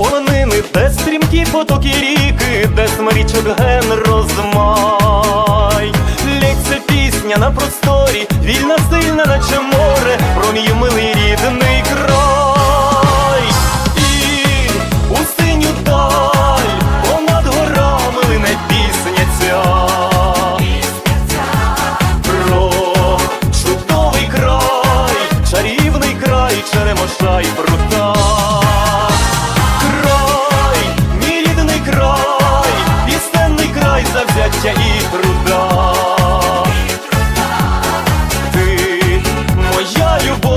полонини, де стрімкі потоки ріки, де смарічок ген розмай, Лється пісня на просторі, вільна, сильна, наче море, про милий рідний край, і у синю даль понад горами лине пісня ця, про чудовий край, чарівний край, черемоша і про. щастя і труда. Ти моя любов.